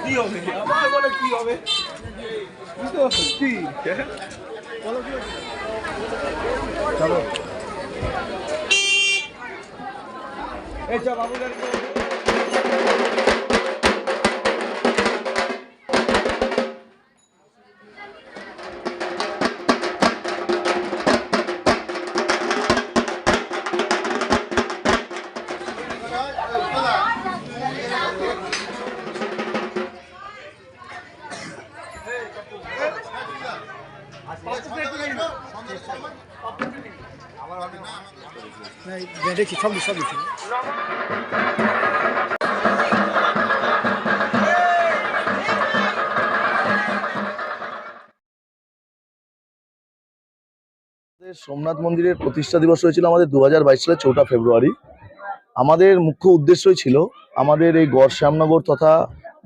কি হবে? আবার বলে কি হবে? কি? বলো কি দেখছি সব সব সোমনাথ মন্দিরের প্রতিষ্ঠা দিবস হয়েছিল আমাদের দু হাজার সালের চৌঠা ফেব্রুয়ারি। আমাদের মুখ্য উদ্দেশ্যই ছিল আমাদের এই গড় শ্যামনগর তথা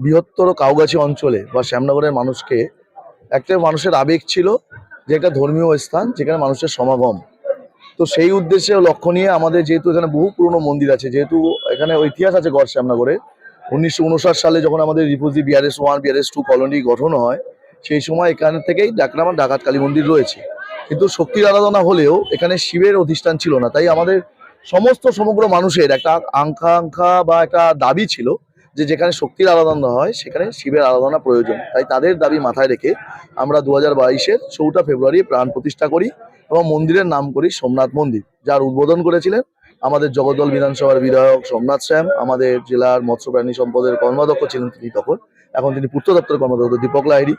বৃহত্তর কাউগাছি অঞ্চলে বা শ্যামনগরের মানুষকে, একটা মানুষের আবেগ ছিল যে একটা ধর্মীয় স্থান যেখানে মানুষের সমাগম। তো সেই উদ্দেশ্যে লক্ষ্য নিয়ে আমাদের যেহেতু এখানে বহু পুরনো মন্দির আছে, যেহেতু এখানে ইতিহাস আছে গড় শ্যামনগরে উনিশশো উনষাট সালে যখন আমাদের refugee BRS one BRS two colony গঠন হয়, সেই সময় এখান থেকেই ডাকনামার ডাকাত কালী মন্দির রয়েছে। কিন্তু শক্তির আরাধনা হলেও এখানে শিবের অধিষ্ঠান ছিল না, তাই আমাদের সমস্ত সমগ্র মানুষের একটা আকাঙ্ক্ষা বা একটা দাবি ছিল যে যেখানে শক্তির আরাধনা হয়, সেখানে শিবের আরাধনা প্রয়োজন। তাই তাদের দাবি মাথায় রেখে আমরা দু হাজার বাইশের চৌঠা ফেব্রুয়ারি প্রাণ প্রতিষ্ঠা করি এবং মন্দিরের নাম করি সোমনাথ মন্দির, যার উদ্বোধন করেছিলেন আমাদের জগদ্দল বিধানসভার বিধায়ক সোমনাথ শ্যাম, আমাদের জেলার মৎস্য প্রাণী সম্পদের কর্মাধ্যক্ষ ছিলেন তিনি তখন, এখন তিনি পূর্ত দপ্তরের কর্মাধ্যক্ষ দীপক লাহিড়ী।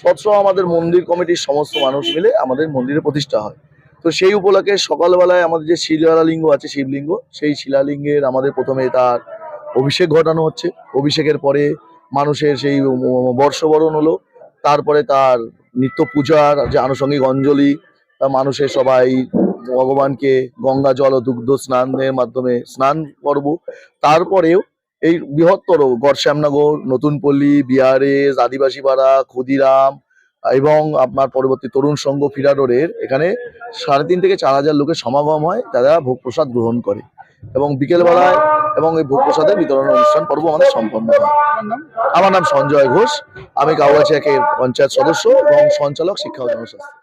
সৎসহ আমাদের মন্দির কমিটির সমস্ত মানুষ মিলে আমাদের মন্দিরে প্রতিষ্ঠা হয়। তো সেই উপলক্ষে সকালবেলায় আমাদের যে শিলালিঙ্গ আছে, শিবলিঙ্গ, সেই শিলালিঙ্গের আমাদের প্রথমে তার অভিষেক ঘটানো হচ্ছে। অভিষেকের পরে মানুষের সেই বর্ষবরণ হলো। তারপরে তার নিত্য পূজার যে আনুষঙ্গিক অঞ্জলি, তা মানুষের সবাই ভগবানকে গঙ্গা জল ও দুগ্ধ স্নানের মাধ্যমে স্নান পর্ব তারপরেও এই বৃহত্তর গড়শ্যামনগর নতুন পল্লী বিহারেজ আদিবাসী পাড়া ক্ষুদিরাম এবং আপনার পরবর্তী তরুণ সংঘ ফিরাডোরের এখানে সাড়ে তিন থেকে চার হাজার লোকের সমাগম হয়। তারা ভোগ প্রসাদ গ্রহণ করে। এবং বিকেলবেলায় এবং এই ভোগ প্রসাদের বিতরণ অনুষ্ঠান পর্ব আমাদের সম্পন্ন হয়। আমার নাম সঞ্জয় ঘোষ আমি একের পঞ্চায়েত সদস্য এবং সঞ্চালক শিক্ষা ও জনস্বাস্থ্য।